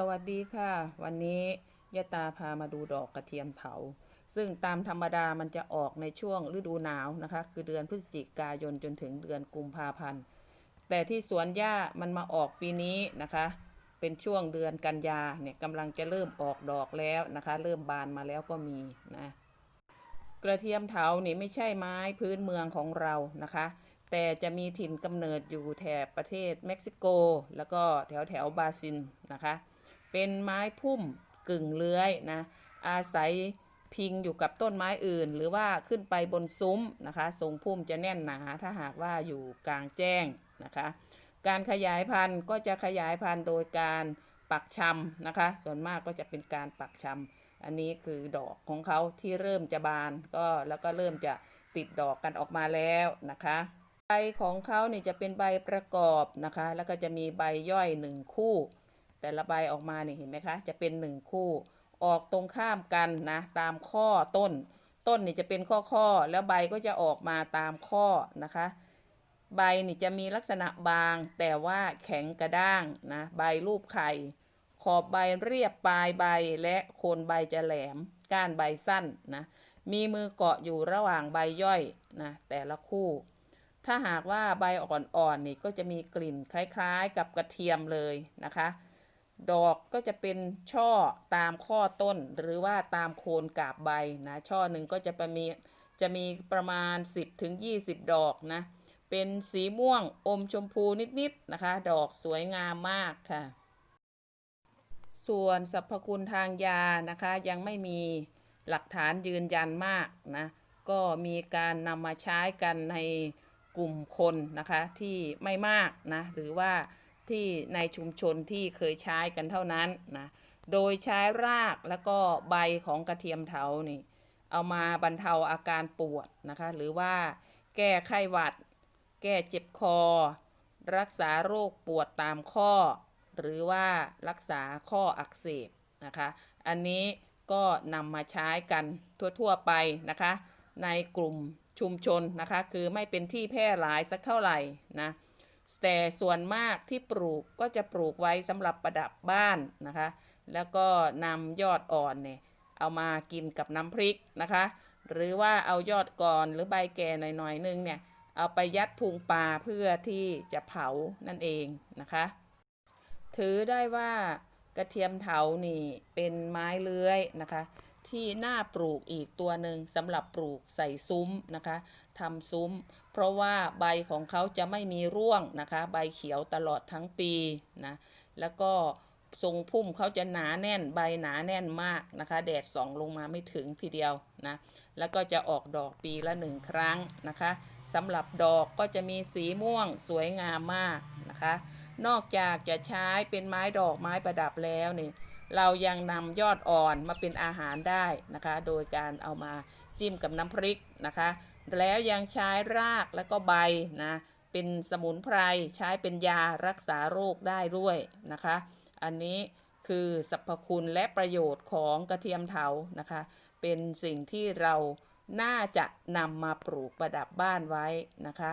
สวัสดีค่ะ วันนี้ยะตาพามาดูดอกกระเทียมเถา ซึ่งตามธรรมดามันจะออกในช่วงฤดูหนาวนะคะ คือเดือนพฤศจิกายนจนถึงเดือนกุมภาพันธ์ แต่ที่สวนหญ้ามันมาออกปีนี้นะคะ เป็นช่วงเดือนกันยาเนี่ยกำลังจะเริ่มออกดอกแล้วนะคะ เริ่มบานมาแล้วก็มีนะกระเทียมเถานี่ไม่ใช่ไม้พื้นเมืองของเรานะคะ แต่จะมีถิ่นกำเนิดอยู่แถบประเทศเม็กซิโก แล้วก็แถวแถวบราซิลนะคะ เป็นไม้พุ่มกึ่งเลื้อยนะอาศัยพิงอยู่กับต้นไม้อื่น หรือว่าขึ้นไปบนซุ้มนะคะทรงพุ่มจะแน่นหนาถ้าหากว่าอยู่กลางแจ้งนะคะ การขยายพันธุ์ก็จะขยายพันธุ์โดยการปักชำนะคะ ส่วนมากก็จะเป็นการปักชำอันนี้คือดอกของเขาที่เริ่มจะบานก็แล้วก็เริ่มจะติดดอกกันออกมาแล้วนะคะใบของเขาเนี่ยจะเป็นใบประกอบนะคะ แล้วก็จะมีใบย่อยหนึ่งคู่ แต่ละใบออกมานี่เห็นไหมคะ จะเป็นหนึ่งคู่ออกตรงข้ามกันนะตามข้อต้น ต้นนี่จะเป็นข้อข้อแล้วใบก็จะออกมาตามข้อนะคะ ใบนี่จะมีลักษณะบาง แต่ว่าแข็งกระด้างนะใบรูปไข่ ขอบใบเรียบปลายใบและโคนใบจะแหลม ก้านใบสั้นนะมีมือเกาะอยู่ระหว่างใบย่อยนะแต่ละคู่ ถ้าหากว่าใบอ่อนๆนี่ก็จะมีกลิ่นคล้ายๆ กับกระเทียมเลยนะคะ ดอกก็จะเป็นช่อตามข้อต้นหรือว่าตามโคนกาบใบนะช่อหนึ่งก็จะประมีจะมีประมาณ 10ถึง20 ดอกนะ เป็นสีม่วงอมชมพูนิดๆนะคะ ดอกสวยงามมากค่ะ ส่วนสรรพคุณทางยานะคะยังไม่มีหลักฐานยืนยันมากนะ ก็มีการนำมาใช้กันในกลุ่มคนนะคะที่ไม่มากนะ หรือว่า ที่ในชุมชนที่เคยใช้กันเท่านั้นนะ โดยใช้รากแล้วก็ใบของกระเทียมเถานี่ เอามาบรรเทาอาการปวดนะคะ หรือว่าแก้ไข้หวัด แก้เจ็บคอ รักษาโรคปวดตามข้อ หรือว่ารักษาข้ออักเสบนะคะ อันนี้ก็นำมาใช้กันทั่วๆไปนะคะ ในกลุ่มชุมชนนะคะ คือไม่เป็นที่แพร่หลายสักเท่าไหร่นะ แต่ส่วนมากที่ปลูกก็จะปลูกไว้สำหรับประดับบ้านนะคะ แล้วก็นำยอดอ่อนเนี่ยเอามากินกับน้ำพริกนะคะ หรือว่าเอายอดก่อนหรือใบแก่หน่อยๆนึงเนี่ยเอาไปยัดพุงปลาเพื่อที่จะเผานั่นเองนะคะ ถือได้ว่ากระเทียมเถานี่เป็นไม้เลื้อยนะคะ ที่น่าปลูกอีกตัวหนึ่งสำหรับปลูกใส่ซุ้มนะคะ ทำซุ้ม เพราะว่าใบของเขาจะไม่มีร่วงนะคะ ใบเขียวตลอดทั้งปีนะแล้วก็ทรงพุ่มเขาจะหนาแน่นใบหนาแน่นมากนะคะ แดดส่องลงมาไม่ถึงทีเดียวนะแล้วก็จะออกดอกปีละหนึ่งครั้งนะคะสำหรับดอกก็จะมีสีม่วงสวยงามมากนะคะ นอกจากจะใช้เป็นไม้ดอกไม้ประดับแล้วนี่เรายังนำยอดอ่อนมาเป็นอาหารได้นะคะ โดยการเอามาจิ้มกับน้ำพริกนะคะ แล้วยังใช้รากและก็ใบนะเป็นสมุนไพรใช้เป็นยารักษาโรคได้ด้วยนะคะ อันนี้คือสรรพคุณและประโยชน์ของกระเทียมเถานะคะ เป็นสิ่งที่เราน่าจะนำมาปลูกประดับบ้านไว้นะคะ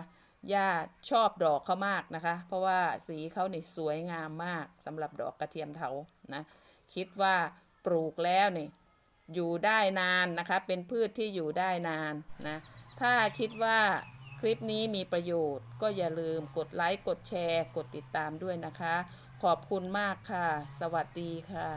ย่าชอบดอกเขามากนะคะ เพราะว่าสีเขาเนี่สวยงามมากสำหรับดอกกระเทียมเถานะ คิดว่าปลูกแล้วนี่ อยู่ได้นานนะคะ เป็นพืชที่อยู่ได้นานนะ ถ้าคิดว่าคลิปนี้มีประโยชน์ ก็อย่าลืมกดไลค์ กดแชร์ กดติดตามด้วยนะคะ ขอบคุณมากค่ะ สวัสดีค่ะ